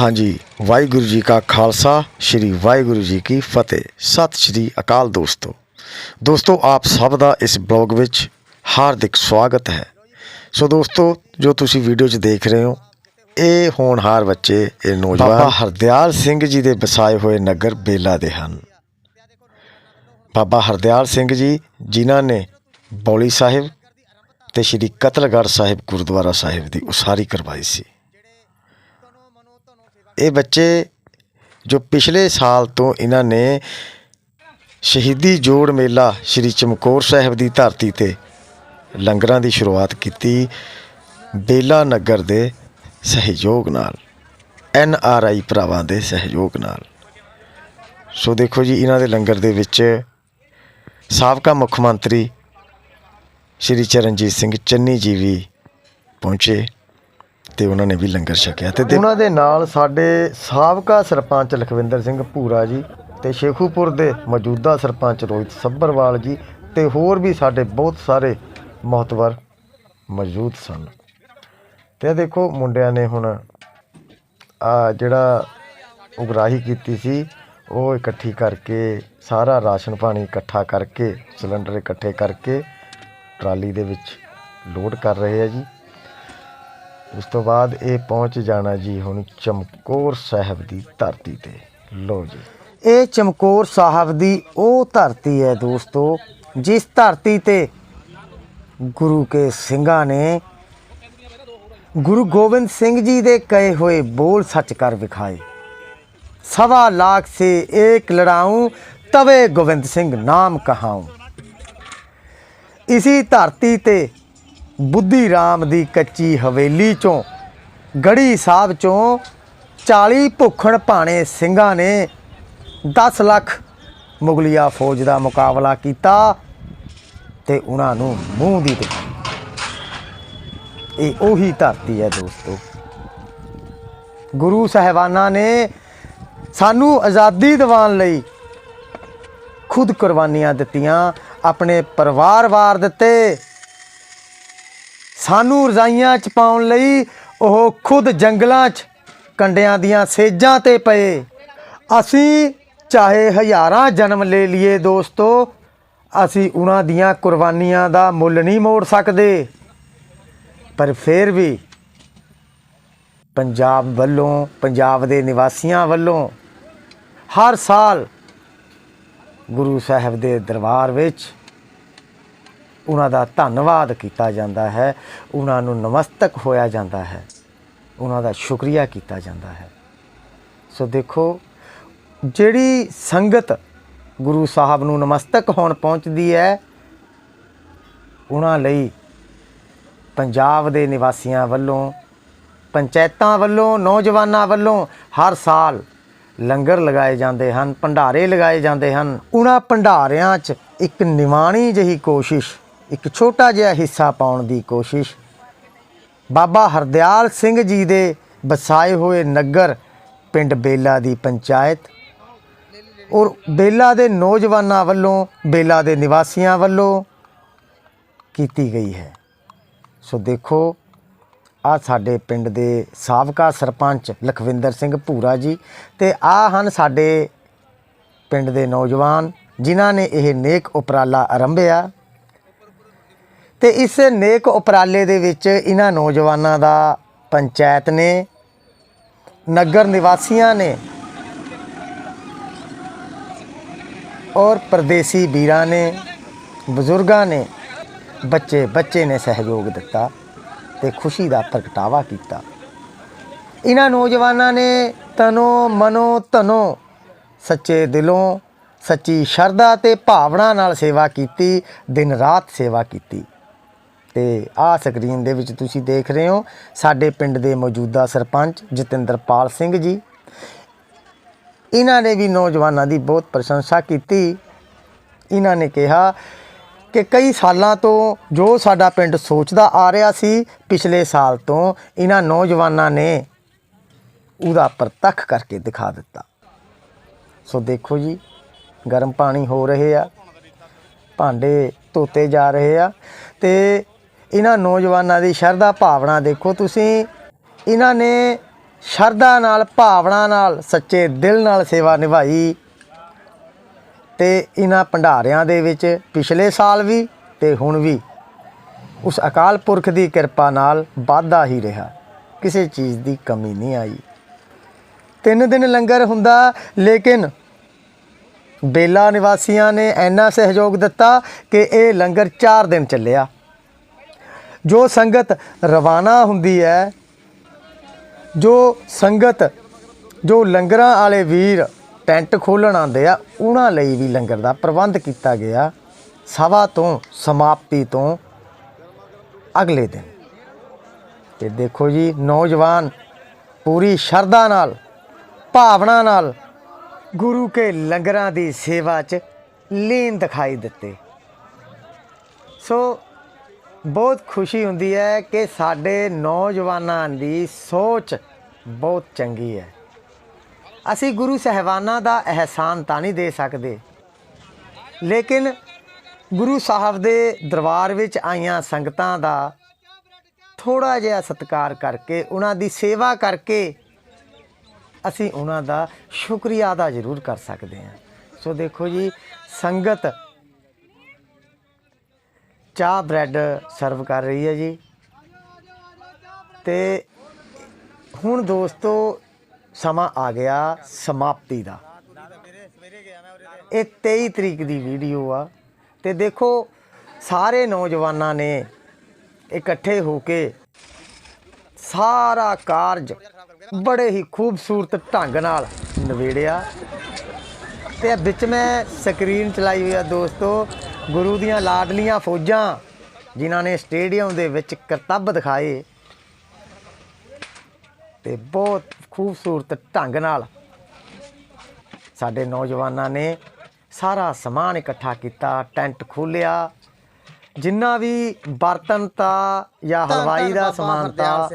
ਹਾਂਜੀ, ਵਾਹਿਗੁਰੂ ਜੀ ਕਾ ਖਾਲਸਾ, ਸ੍ਰੀ ਵਾਹਿਗੁਰੂ ਜੀ ਕੀ ਫਤਿਹ। ਸਤਿ ਸ੍ਰੀ ਅਕਾਲ ਦੋਸਤੋ। ਦੋਸਤੋ, ਆਪ ਸਭ ਦਾ ਇਸ ਬਲੌਗ ਵਿੱਚ ਹਾਰਦਿਕ ਸਵਾਗਤ ਹੈ। ਸੋ ਦੋਸਤੋ, ਜੋ ਤੁਸੀਂ ਵੀਡੀਓ 'ਚ ਦੇਖ ਰਹੇ ਹੋ, ਇਹ ਹੋਣਹਾਰ ਬੱਚੇ, ਇਹ ਨੌਜਵਾਨ ਬਾਬਾ ਹਰਦਿਆਲ ਸਿੰਘ ਜੀ ਦੇ ਵਸਾਏ ਹੋਏ ਨਗਰ ਬੇਲਾ ਦੇ ਹਨ। ਬਾਬਾ ਹਰਦਿਆਲ ਸਿੰਘ ਜੀ, ਜਿਨ੍ਹਾਂ ਨੇ ਬੌਲੀ ਸਾਹਿਬ ਤੇ ਸ੍ਰੀ ਕਤਲਗੜ੍ਹ ਸਾਹਿਬ ਗੁਰਦੁਆਰਾ ਸਾਹਿਬ ਦੀ ਉਸਾਰੀ ਕਰਵਾਈ ਸੀ। ਇਹ ਬੱਚੇ ਜੋ ਪਿਛਲੇ ਸਾਲ ਤੋਂ ਇਹਨਾਂ ਨੇ ਸ਼ਹੀਦੀ ਜੋੜ ਮੇਲਾ ਸ੍ਰੀ ਚਮਕੌਰ ਸਾਹਿਬ ਦੀ ਧਰਤੀ ਤੇ ਲੰਗਰਾਂ ਦੀ ਸ਼ੁਰੂਆਤ ਕੀਤੀ, ਬੇਲਾ ਨਗਰ ਦੇ ਸਹਿਯੋਗ ਨਾਲ, ਐਨ ਆਰ ਆਈ ਭਰਾਵਾਂ ਦੇ ਸਹਿਯੋਗ ਨਾਲ। ਸੋ ਦੇਖੋ ਜੀ, ਇਹਨਾਂ ਦੇ ਲੰਗਰ ਦੇ ਵਿੱਚ ਸਾਬਕਾ ਮੁੱਖ ਮੰਤਰੀ ਸ਼੍ਰੀ ਚਰਨਜੀਤ ਸਿੰਘ ਚੰਨੀ ਜੀ ਵੀ ਪਹੁੰਚੇ। ਤੇ ਉਹਨਾਂ ਨੇ ਵੀ ਲੰਗਰ ਛਕਿਆ ਤੇ ਉਹਨਾਂ ਦੇ ਨਾਲ ਸਾਡੇ ਸਾਬਕਾ ਸਰਪੰਚ ਲਖਵਿੰਦਰ ਸਿੰਘ ਭੂਰਾ ਜੀ ਤੇ ਸ਼ੇਖੂਪੁਰ ਦੇ ਮੌਜੂਦਾ ਸਰਪੰਚ ਰੋਹਿਤ ਸੱਭਰਵਾਲ ਜੀ ਤੇ ਹੋਰ ਵੀ ਸਾਡੇ ਬਹੁਤ ਸਾਰੇ ਮਹਤਵਰ ਮੌਜੂਦ ਸਨ। ਤੇ ਇਹ ਦੇਖੋ ਮੁੰਡਿਆਂ ਨੇ ਹੁਣ ਆ ਜਿਹੜਾ ਉਗਰਾਹੀ ਕੀਤੀ ਸੀ, ਉਹ ਇਕੱਠੀ ਕਰਕੇ ਸਾਰਾ ਰਾਸ਼ਨ ਪਾਣੀ ਇਕੱਠਾ ਕਰਕੇ, ਸਿਲੰਡਰ ਇਕੱਠੇ ਕਰਕੇ ਟਰਾਲੀ ਦੇ ਵਿੱਚ ਲੋਡ ਕਰ ਰਹੇ ਆ ਜੀ। ਉਸ ਤੋਂ ਬਾਅਦ ਇਹ ਪਹੁੰਚ ਜਾਣਾ ਜੀ ਹੁਣ ਚਮਕੌਰ ਸਾਹਿਬ ਦੀ ਧਰਤੀ ਤੇ। ਲੋ ਜੀ। ਇਹ ਚਮਕੌਰ ਸਾਹਿਬ ਦੀ ਉਹ ਧਰਤੀ ਹੈ ਦੋਸਤੋ, ਜਿਸ ਧਰਤੀ ਤੇ ਗੁਰੂ ਕੇ ਸਿੰਘਾਂ ਨੇ ਗੁਰੂ ਗੋਬਿੰਦ ਸਿੰਘ ਜੀ ਦੇ ਕਹੇ ਹੋਏ ਬੋਲ ਸੱਚ ਕਰ ਵਿਖਾਏ। ਸਵਾ ਲਾਖ ਸੇ ਏਕ ਲੜਾऊं ਤਵੇ ਗੋਬਿੰਦ ਸਿੰਘ ਨਾਮ ਕਹਾऊं ਇਸੀ ਧਰਤੀ ਤੇ ਬੁੱਧੀ ਰਾਮ ਦੀ ਕੱਚੀ ਹਵੇਲੀ ਚੋਂ, ਗੜੀ ਸਾਹਿਬ ਚੋਂ 40 ਭੁੱਖਣ ਭਾਣੇ ਸਿੰਘਾਂ ਨੇ 10 ਲੱਖ ਮੁਗਲਿਆ ਫੌਜ ਦਾ ਮੁਕਾਬਲਾ ਕੀਤਾ ਤੇ ਉਹਨਾਂ ਨੂੰ ਮੂੰਹ ਦੀ ਦਿਖਾਈ ਇਹ ਉਹੀ ਧਰਤੀ ਹੈ ਦੋਸਤੋ। ਗੁਰੂ ਸਾਹਿਬਾਨਾਂ ਨੇ ਸਾਨੂੰ ਆਜ਼ਾਦੀ ਦਿਵਾਉਣ ਲਈ ਖੁਦ ਕੁਰਬਾਨੀਆਂ ਦਿੱਤੀਆਂ, ਆਪਣੇ ਪਰਿਵਾਰ ਵਾਰ ਦਿੱਤੇ। ਸਾਨੂੰ ਰਜ਼ਾਈਆਂ ਚ ਪਾਉਣ ਲਈ ਉਹ ਖੁਦ ਜੰਗਲਾਂ 'ਚ ਕੰਡਿਆਂ ਦੀਆਂ ਸੇਜਾਂ ਤੇ ਪਏ। ਅਸੀਂ ਚਾਹੇ ਹਜ਼ਾਰਾਂ ਜਨਮ ਲੈ ਲਈਏ ਦੋਸਤੋ, ਅਸੀਂ ਉਹਨਾਂ ਦੀਆਂ ਕੁਰਬਾਨੀਆਂ ਦਾ ਮੁੱਲ ਨਹੀਂ ਮੋੜ ਸਕਦੇ। ਪਰ ਫਿਰ ਵੀ ਪੰਜਾਬ ਵੱਲੋਂ, ਪੰਜਾਬ ਦੇ ਨਿਵਾਸੀਆਂ ਵੱਲੋਂ ਹਰ ਸਾਲ ਗੁਰੂ ਸਾਹਿਬ ਦੇ ਦਰਬਾਰ ਵਿੱਚ ਉਹਨਾਂ ਦਾ ਧੰਨਵਾਦ ਕੀਤਾ ਜਾਂਦਾ ਹੈ, ਉਹਨਾਂ ਨੂੰ ਨਮਸਤਕ ਹੋਇਆ ਜਾਂਦਾ ਹੈ, ਉਹਨਾਂ ਦਾ ਸ਼ੁਕਰੀਆ ਕੀਤਾ ਜਾਂਦਾ ਹੈ। ਸੋ ਦੇਖੋ, ਜਿਹੜੀ ਸੰਗਤ ਗੁਰੂ ਸਾਹਿਬ ਨੂੰ ਨਮਸਤਕ ਹੋਣ ਪਹੁੰਚਦੀ ਹੈ, ਉਹਨਾਂ ਲਈ ਪੰਜਾਬ ਦੇ ਨਿਵਾਸੀਆਂ ਵੱਲੋਂ, ਪੰਚਾਇਤਾਂ ਵੱਲੋਂ, ਨੌਜਵਾਨਾਂ ਵੱਲੋਂ ਹਰ ਸਾਲ ਲੰਗਰ ਲਗਾਏ ਜਾਂਦੇ ਹਨ, ਭੰਡਾਰੇ ਲਗਾਏ ਜਾਂਦੇ ਹਨ। ਉਹਨਾਂ ਭੰਡਾਰਿਆਂ 'ਚ ਇੱਕ ਨਿਵਾਣੀ ਜਿਹੀ ਕੋਸ਼ਿਸ਼ ਇੱਕ ਛੋਟਾ ਜਿਹਾ ਹਿੱਸਾ ਪਾਉਣ ਦੀ ਕੋਸ਼ਿਸ਼। ਬਾਬਾ ਹਰਦਿਆਲ ਸਿੰਘ ਜੀ ਦੇ ਵਸਾਏ ਹੋਏ ਨਗਰ ਪਿੰਡ ਬੇਲਾ ਦੀ ਪੰਚਾਇਤ ਔਰ ਬੇਲਾ ਦੇ ਨੌਜਵਾਨਾਂ ਵੱਲੋਂ, ਬੇਲਾ ਦੇ ਨਿਵਾਸੀਆਂ ਵੱਲੋਂ ਕੀਤੀ ਗਈ ਹੈ। ਸੋ ਦੇਖੋ ਆ ਸਾਡੇ ਪਿੰਡ ਦੇ ਸਾਬਕਾ ਸਰਪੰਚ ਲਖਵਿੰਦਰ ਸਿੰਘ ਭੂਰਾ ਜੀ ਤੇ ਆ ਹਨ ਸਾਡੇ ਪਿੰਡ ਦੇ ਨੌਜਵਾਨ, ਜਿਨ੍ਹਾਂ ਨੇ ਇਹ ਨੇਕ ਉਪਰਾਲਾ ਆਰੰਭਿਆ। ਤੇ ਇਸ ਨੇਕ ਉਪਰਾਲੇ ਦੇ ਵਿੱਚ ਇਹਨਾਂ ਨੌਜਵਾਨਾਂ ਦਾ ਪੰਚਾਇਤ ਨੇ, ਨਗਰ ਨਿਵਾਸੀਆਂ ਨੇ ਔਰ ਪਰਦੇਸੀ ਵੀਰਾਂ ਨੇ, ਬਜ਼ੁਰਗਾਂ ਨੇ ਬੱਚੇ ਬੱਚੇ ਨੇ ਸਹਿਯੋਗ ਦਿੱਤਾ ਤੇ ਖੁਸ਼ੀ ਦਾ ਪ੍ਰਗਟਾਵਾ ਕੀਤਾ। ਇਹਨਾਂ ਨੌਜਵਾਨਾਂ ਨੇ ਤਨੋ ਮਨੋ ਧਨੋ ਸੱਚੇ ਦਿਲੋਂ ਸੱਚੀ ਸ਼ਰਧਾ ਤੇ ਭਾਵਨਾ ਨਾਲ ਸੇਵਾ ਕੀਤੀ, ਦਿਨ ਰਾਤ ਸੇਵਾ ਕੀਤੀ। ਤੇ ਆਹ ਸਕਰੀਨ ਦੇ ਵਿੱਚ ਤੁਸੀਂ ਦੇਖ ਰਹੇ ਹੋ ਸਾਡੇ ਪਿੰਡ ਦੇ ਮੌਜੂਦਾ ਸਰਪੰਚ ਜਤਿੰਦਰਪਾਲ ਸਿੰਘ ਜੀ। ਇਹਨਾਂ ਨੇ ਵੀ ਨੌਜਵਾਨਾਂ ਦੀ ਬਹੁਤ ਪ੍ਰਸ਼ੰਸਾ ਕੀਤੀ। ਇਹਨਾਂ ਨੇ ਕਿਹਾ ਕਿ ਕਈ ਸਾਲਾਂ ਤੋਂ ਜੋ ਸਾਡਾ ਪਿੰਡ ਸੋਚਦਾ ਆ ਰਿਹਾ ਸੀ, ਪਿਛਲੇ ਸਾਲ ਤੋਂ ਇਹਨਾਂ ਨੌਜਵਾਨਾਂ ਨੇ ਉਹਦਾ ਪ੍ਰਤੱਖ ਕਰਕੇ ਦਿਖਾ ਦਿੱਤਾ। ਸੋ ਦੇਖੋ ਜੀ, ਗਰਮ ਪਾਣੀ ਹੋ ਰਹੇ ਆ, ਭਾਂਡੇ ਧੋਤੇ ਜਾ ਰਹੇ ਆ ਤੇ ਇਹਨਾਂ ਨੌਜਵਾਨਾਂ ਦੀ ਸ਼ਰਧਾ ਭਾਵਨਾ ਦੇਖੋ ਤੁਸੀਂ। ਇਹਨਾਂ ਨੇ ਸ਼ਰਧਾ ਨਾਲ, ਭਾਵਨਾ ਨਾਲ, ਸੱਚੇ ਦਿਲ ਨਾਲ ਸੇਵਾ ਨਿਭਾਈ। ਤੇ ਇਹਨਾਂ ਭੰਡਾਰਿਆਂ ਦੇ ਵਿੱਚ ਪਿਛਲੇ ਸਾਲ ਵੀ ਤੇ ਹੁਣ ਵੀ। ਉਸ ਅਕਾਲ ਪੁਰਖ ਦੀ ਕਿਰਪਾ ਨਾਲ ਵਾਧਾ ਹੀ ਰਿਹਾ। ਕਿਸੇ ਚੀਜ਼ ਦੀ ਕਮੀ ਨਹੀਂ ਆਈ। ਤਿੰਨ ਦਿਨ ਲੰਗਰ ਹੁੰਦਾ, ਲੇਕਿਨ ਬੇਲਾ ਨਿਵਾਸੀਆਂ ਨੇ ਇੰਨਾ ਸਹਿਯੋਗ ਦਿੱਤਾ ਕਿ ਇਹ ਲੰਗਰ 4 ਦਿਨ ਚੱਲਿਆ। ਜੋ ਸੰਗਤ ਰਵਾਨਾ ਹੁੰਦੀ ਹੈ, ਜੋ ਸੰਗਤ, ਜੋ ਲੰਗਰਾਂ ਵਾਲੇ ਵੀਰ ਟੈਂਟ ਖੋਲਣ ਆਉਂਦੇ ਆ, ਉਹਨਾਂ ਲਈ ਵੀ ਲੰਗਰ ਦਾ ਪ੍ਰਬੰਧ ਕੀਤਾ ਗਿਆ, ਸਭਾ ਤੋਂ ਸਮਾਪਤੀ ਤੋਂ ਅਗਲੇ ਦਿਨ। ਤੇ ਦੇਖੋ ਜੀ, ਨੌਜਵਾਨ ਪੂਰੀ ਸ਼ਰਧਾ ਨਾਲ, ਭਾਵਨਾ ਨਾਲ ਗੁਰੂ ਕੇ ਲੰਗਰਾਂ ਦੀ ਸੇਵਾ 'ਚ ਲੀਨ ਦਿਖਾਈ ਦਿੱਤੇ। ਸੋ ਬਹੁਤ ਖੁਸ਼ੀ ਹੁੰਦੀ ਹੈ ਕਿ ਸਾਡੇ ਨੌਜਵਾਨਾਂ ਦੀ ਸੋਚ ਬਹੁਤ ਚੰਗੀ ਹੈ। ਅਸੀਂ ਗੁਰੂ ਸਹਿਬਾਨਾਂ ਦਾ ਅਹਿਸਾਨ ਤਾਂ ਨਹੀਂ ਦੇ ਸਕਦੇ। ਲੇਕਿਨ ਗੁਰੂ ਸਾਹਿਬ ਦੇ ਦਰਬਾਰ ਵਿੱਚ ਆਈਆਂ ਸੰਗਤਾਂ ਦਾ ਥੋੜਾ ਜਿਹਾ ਸਤਿਕਾਰ ਕਰਕੇ, ਉਹਨਾਂ ਦੀ ਸੇਵਾ ਕਰਕੇ ਅਸੀਂ ਉਹਨਾਂ ਦਾ ਸ਼ੁਕਰੀਆ ਅਦਾ ਜ਼ਰੂਰ ਕਰ ਸਕਦੇ ਹਾਂ। ਸੋ ਦੇਖੋ ਜੀ, ਸੰਗਤ ਚਾਹ ਬ੍ਰੈਡ ਸਰਵ ਕਰ ਰਹੀ ਹੈ ਜੀ। ਤੇ ਹੁਣ ਦੋਸਤੋ ਸਮਾਂ ਆ ਗਿਆ ਸਮਾਪਤੀ ਦਾ। ਇਹ 23 ਤਰੀਕ ਦੀ ਵੀਡੀਓ ਆ। ਤੇ ਦੇਖੋ, ਸਾਰੇ ਨੌਜਵਾਨਾਂ ਨੇ ਇਕੱਠੇ ਹੋ ਕੇ ਸਾਰਾ ਕਾਰਜ ਬੜੇ ਹੀ ਖੂਬਸੂਰਤ ਢੰਗ ਨਾਲ ਨਵੇੜਿਆ ਤੇ ਵਿੱਚ ਮੈਂ ਸਕਰੀਨ ਚਲਾਈ ਹੋਈ ਆ ਦੋਸਤੋ। ਗੁਰੂ ਦੀਆਂ ਲਾਡਲੀਆਂ ਫੌਜਾਂ ਜਿਨ੍ਹਾਂ ਨੇ ਸਟੇਡੀਅਮ ਦੇ ਵਿੱਚ ਕਰਤੱਵ ਦਿਖਾਏ ਤੇ ਬਹੁਤ ਖੂਬਸੂਰਤ ਢੰਗ ਨਾਲ ਸਾਡੇ ਨੌਜਵਾਨਾਂ ਨੇ ਸਾਰਾ ਸਮਾਨ ਇਕੱਠਾ ਕੀਤਾ ਟੈਂਟ ਖੋਲਿਆ ਜਿੰਨਾ ਵੀ ਬਰਤਨ ਤਾ ਜਾਂ ਹਲਵਾਈ ਦਾ ਸਮਾਨ ਤਾ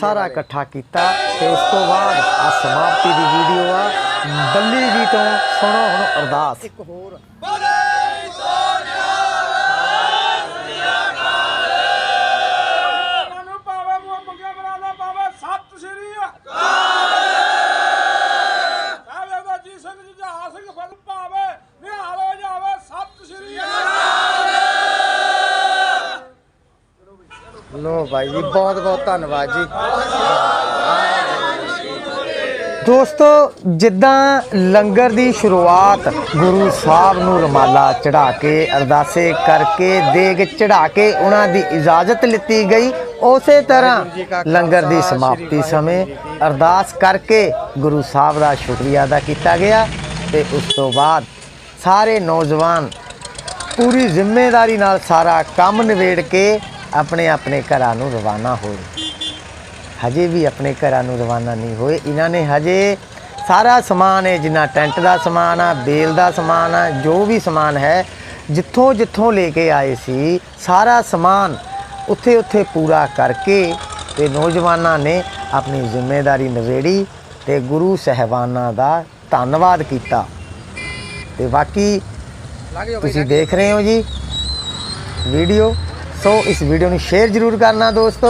ਸਾਰਾ ਇਕੱਠਾ ਕੀਤਾ ਤੇ ਉਸ ਤੋਂ ਬਾਅਦ ਆ ਸਮਾਪਤੀ ਦੀ ਵੀਡੀਓ ਆ ਬੱਲੀ ਜੀ ਤੋਂ ਸੁਣੋ ਹੁਣ ਅਰਦਾਸ। ਇੱਕ ਹੋਰ। ਲੋ ਭਾਈ ਜੀ ਬਹੁਤ ਬਹੁਤ ਧੰਨਵਾਦ ਜੀ। ਦੋਸਤੋ ਜਿੱਦਾਂ ਲੰਗਰ ਦੀ ਸ਼ੁਰੂਆਤ ਗੁਰੂ ਸਾਹਿਬ ਨੂੰ ਰਮਾਲਾ ਚੜਾ ਕੇ ਅਰਦਾਸੇ ਕਰਕੇ ਦੇਗ ਚੜਾ ਕੇ ਉਹਨਾਂ ਦੀ ਇਜਾਜ਼ਤ ਲਿੱਤੀ ਗਈ ਉਸੇ ਤਰ੍ਹਾਂ ਲੰਗਰ ਦੀ ਸਮਾਪਤੀ ਸਮੇਂ ਅਰਦਾਸ ਕਰਕੇ ਗੁਰੂ ਸਾਹਿਬ ਦਾ ਸ਼ੁਕਰੀਆ ਅਦਾ ਕੀਤਾ ਗਿਆ ਤੇ ਉਸ ਤੋਂ ਬਾਅਦ ਸਾਰੇ ਨੌਜਵਾਨ ਪੂਰੀ ਜ਼ਿੰਮੇਵਾਰੀ ਨਾਲ ਸਾਰਾ ਕੰਮ ਨਿਬੇੜ ਕੇ ਆਪਣੇ ਆਪਣੇ ਘਰਾਂ ਨੂੰ ਰਵਾਨਾ ਹੋਏ। ਹਜੇ ਵੀ ਆਪਣੇ ਘਰਾਂ ਨੂੰ ਰਵਾਨਾ ਨਹੀਂ ਹੋਏ। ਇਹਨਾਂ ਨੇ ਹਜੇ ਸਾਰਾ ਸਮਾਨ ਹੈ ਜਿੰਨਾ ਟੈਂਟ ਦਾ ਸਮਾਨ ਆ ਬੇਲ ਦਾ ਸਮਾਨ ਆ ਜੋ ਵੀ ਸਮਾਨ ਹੈ ਜਿੱਥੋਂ ਜਿੱਥੋਂ ਲੈ ਕੇ ਆਏ ਸੀ ਸਾਰਾ ਸਮਾਨ ਉੱਥੇ ਉੱਥੇ ਪੂਰਾ ਕਰਕੇ ਤੇ ਨੌਜਵਾਨਾਂ ਨੇ ਆਪਣੀ ਜ਼ਿੰਮੇਵਾਰੀ ਨਿਬੇੜੀ ਤੇ ਗੁਰੂ ਸਹਿਬਾਨਾਂ ਦਾ ਧੰਨਵਾਦ ਕੀਤਾ। ਤੇ ਬਾਕੀ ਤੁਸੀਂ ਦੇਖ ਰਹੇ ਹੋ ਜੀ ਵੀਡੀਓ। ਸੋ ਇਸ ਵੀਡੀਓ ਨੂੰ ਸ਼ੇਅਰ ਜ਼ਰੂਰ ਕਰਨਾ ਦੋਸਤੋ।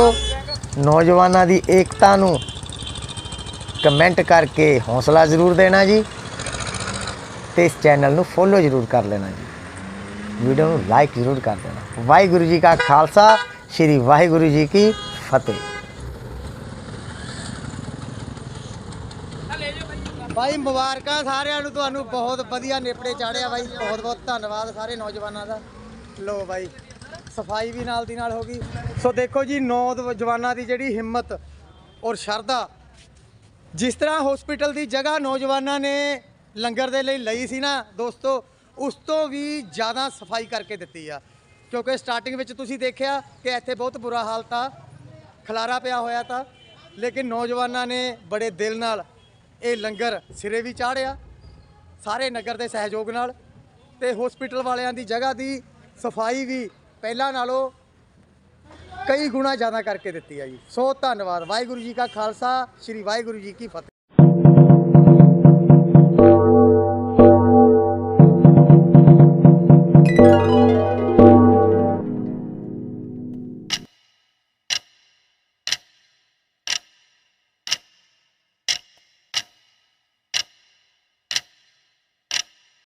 ਨੌਜਵਾਨਾਂ ਦੀ ਏਕਤਾ ਨੂੰ ਕਮੈਂਟ ਕਰਕੇ ਹੌਸਲਾ ਜ਼ਰੂਰ ਦੇਣਾ ਜੀ। ਤੇ ਇਸ ਚੈਨਲ ਨੂੰ ਫੋਲੋ ਜ਼ਰੂਰ ਕਰ ਲੈਣਾ ਜੀ। ਵੀਡੀਓ ਨੂੰ ਲਾਈਕ ਜ਼ਰੂਰ ਕਰ ਦੇਣਾ। ਵਾਹਿਗੁਰੂ ਜੀ ਕਾ ਖਾਲਸਾ, ਸ੍ਰੀ ਵਾਹਿਗੁਰੂ ਜੀ ਕੀ ਫਤਿਹ। ਬਾਈ ਮੁਬਾਰਕਾਂ ਸਾਰਿਆਂ ਨੂੰ, ਤੁਹਾਨੂੰ ਬਹੁਤ ਵਧੀਆ ਨੇਪੜੇ ਚਾੜਿਆ ਬਾਈ। ਬਹੁਤ ਬਹੁਤ ਧੰਨਵਾਦ ਸਾਰੇ ਨੌਜਵਾਨਾਂ ਦਾ। ਲੋ ਬਾਈ। ਸਫ਼ਾਈ ਵੀ ਨਾਲ ਦੀ ਨਾਲ ਹੋ ਗਈ। ਸੋ ਦੇਖੋ ਜੀ ਨੌਜਵਾਨਾਂ ਦੀ ਜਿਹੜੀ ਹਿੰਮਤ ਔਰ ਸ਼ਰਧਾ, ਜਿਸ ਤਰ੍ਹਾਂ ਹਸਪੀਟਲ ਦੀ ਜਗ੍ਹਾ ਨੌਜਵਾਨਾਂ ਨੇ ਲੰਗਰ ਦੇ ਲਈ ਲਈ ਸੀ ਨਾ ਦੋਸਤੋ, ਉਸ ਤੋਂ ਵੀ ਜ਼ਿਆਦਾ ਸਫ਼ਾਈ ਕਰਕੇ ਦਿੱਤੀ ਆ। ਕਿਉਂਕਿ ਸਟਾਰਟਿੰਗ ਵਿੱਚ ਤੁਸੀਂ ਦੇਖਿਆ ਕਿ ਇੱਥੇ ਬਹੁਤ ਬੁਰਾ ਹਾਲਤ ਆ ਖਲਾਰਾ ਪਿਆ ਹੋਇਆ ਤਾਂ, ਲੇਕਿਨ ਨੌਜਵਾਨਾਂ ਨੇ ਬੜੇ ਦਿਲ ਨਾਲ ਇਹ ਲੰਗਰ ਸਿਰੇ ਵੀ ਚਾੜਿਆ ਸਾਰੇ ਨਗਰ ਦੇ ਸਹਿਯੋਗ ਨਾਲ ਤੇ ਹਸਪੀਟਲ ਵਾਲਿਆਂ ਦੀ ਜਗ੍ਹਾ ਦੀ ਸਫ਼ਾਈ ਵੀ ਪਹਿਲਾਂ ਨਾਲੋਂ ਕਈ ਗੁਣਾ ਜ਼ਿਆਦਾ ਕਰਕੇ ਦਿੱਤੀ ਆ ਜੀ। ਸੋ ਧੰਨਵਾਦ। ਵਾਹਿਗੁਰੂ ਜੀ ਕਾ ਖਾਲਸਾ, ਸ੍ਰੀ ਵਾਹਿਗੁਰੂ ਜੀ ਕੀ ਫਤਿਹ।